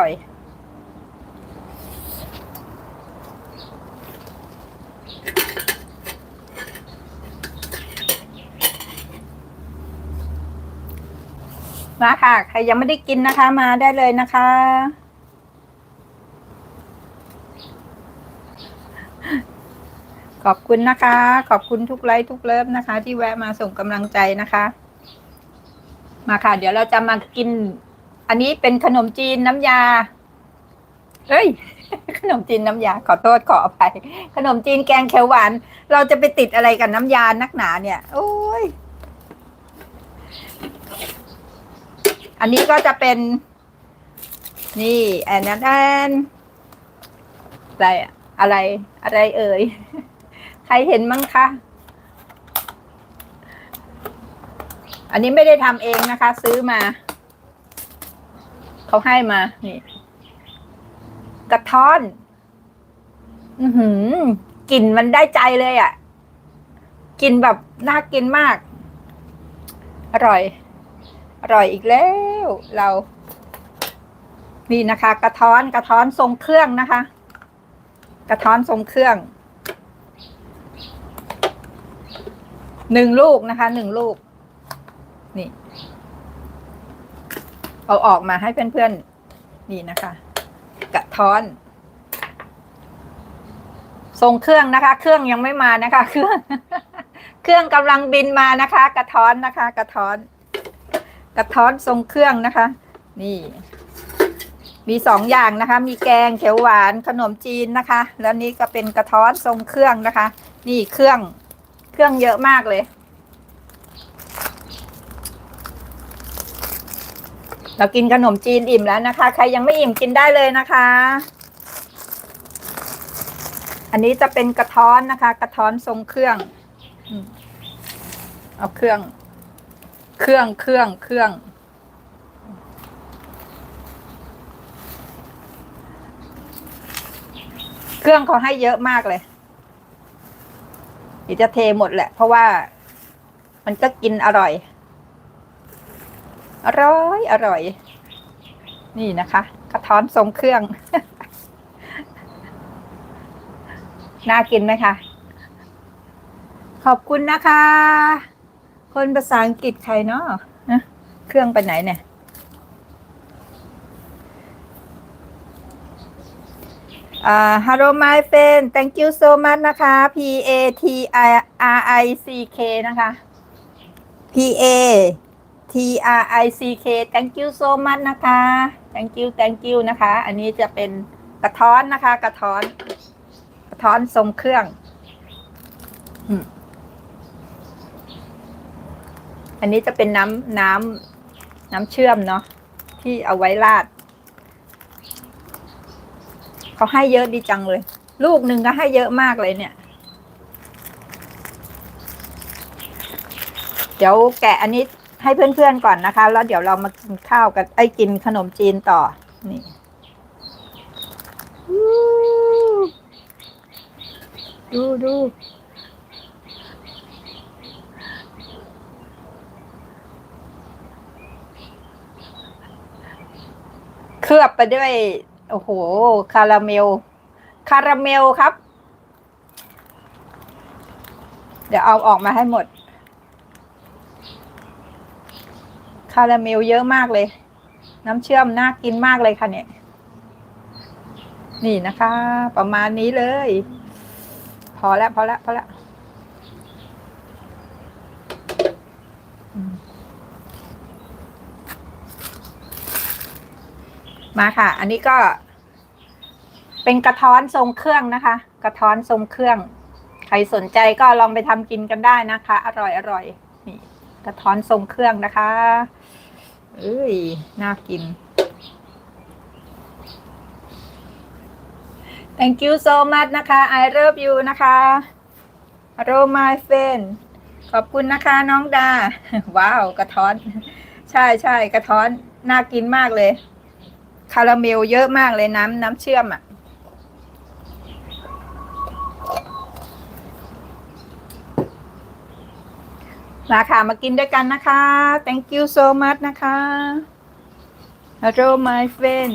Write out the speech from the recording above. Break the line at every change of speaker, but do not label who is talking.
ร่อย มาค่ะ ใครยังไม่ได้กินนะคะ มาได้เลยนะคะ ขอบคุณนะคะ ขอบคุณทุกไลค์ทุกเลิฟนะคะ ที่แวะมาส่งกำลังใจนะคะ มาค่ะ เดี๋ยวเราจะมากิน อันนี้เป็นขนมจีนน้ำยา เฮ้ย ขนมจีนน้ำยา ขอโทษขออภัย ขนมจีนแกงเขียวหวาน เราจะไปติดอะไรกับน้ำยานักหนาเนี่ย โอ้ย อันนี้ก็จะเป็น นี่แอนแอนแอนอะไรอะอะไร อะไรเอ่ย ใครเห็นมั้งคะอันนี้ไม่ได้ทำเองนะคะ ซื้อมา เขาให้มา นี่ กระท้อน อือหือกลิ่นมันได้ใจเลยอะ่ะกลิ่นแบบน่ากินมาก อร่อย อร่อยอีกแล้ว เรา นี่นะคะ กระท้อนกระท้อนทรงเครื่องนะคะ กระท้อนทรงเครื่องหนึ่งลูกนะคะหนึ่งลูก นี่ เอาออกมาให้เพื่อนๆนี่นะคะ กระท้อน ทรงเครื่องนะคะ เครื่องยังไม่มานะคะ เครื่อง เครื่องกำลังบินมานะคะ กระท้อนนะคะ กระท้อน กระท้อนทรงเครื่องนะคะ นี่ มีสองอย่างนะคะ มีแกงเขียวหวานขนมจีนนะคะ แล้วนี่ก็เป็นกระท้อนทรงเครื่องนะคะ นี่เครื่อง เครื่องเยอะมากเลย เรากินขนมจีนอิ่มแล้วนะคะ ใครยังไม่อิ่มกินได้เลยนะคะ อันนี้จะเป็นกระท้อนนะคะ กระท้อนทรงเครื่องเอาเครื่อง เครื่องเครื่องเครื่อง เครื่องเขาให้เยอะมากเลยเดี๋ยวจะเทหมดแหละ เพราะว่ามันก็กินอร่อย อร่อยอร่อย นี่นะคะกระท้อนทรงเครื่อง น่ากินไหมคะ ขอบคุณนะคะ คนภาษาอังกฤษใครเนาะเครื่องไปไหนเนี่ยอ่า hello my friend thank you so much นะคะ P A T I R I C K นะคะ P A T R I C K thank you so much นะคะ thank you thank you นะคะ อันนี้จะเป็นกระท้อนนะคะ กระท้อน กระท้อนทรงเครื่อง อันนี้จะเป็นน้ำน้ำน้ำเชื่อมเนาะที่เอาไว้ราด เขาให้เยอะดีจังเลย ลูกหนึ่งก็ให้เยอะมากเลยเนี่ย เดี๋ยวแกะอันนี้ ให้เพื่อนๆก่อนนะคะ แล้วเดี๋ยวเรามากินข้าวกันไอ้ยกินขนมจีนต่อ นี่อู้ดูดูเคลือบไปด้วย โอ้โห คาราเมล คาราเมลครับ เดี๋ยวเอาออกมาให้หมด คาราเมลเยอะมากเลย น้ำเชื่อมน่ากินมากเลยค่ะเนี่ย นี่นะคะ ประมาณนี้เลย พอแล้วพอแล้วพอแล้วมาค่ะ อันนี้ก็ เป็นกระท้อนทรงเครื่องนะคะ กระท้อนทรงเครื่อง ใครสนใจก็ลองไปทำกินกันได้นะคะ อร่อยอร่อยนี่ กระท้อนทรงเครื่องนะคะเอ้ยน่ากิน thank you so much นะคะ I love you นะคะ hello my friend ขอบคุณนะคะน้องดา ว้าว กระท้อน ใช่ใช่กระท้อน น่ากินมากเลย คาราเมลเยอะมากเลยน้ำน้ำเชื่อมอะ มาค่ะ มากินด้วยกันนะคะ thank you so much นะคะ hello my friend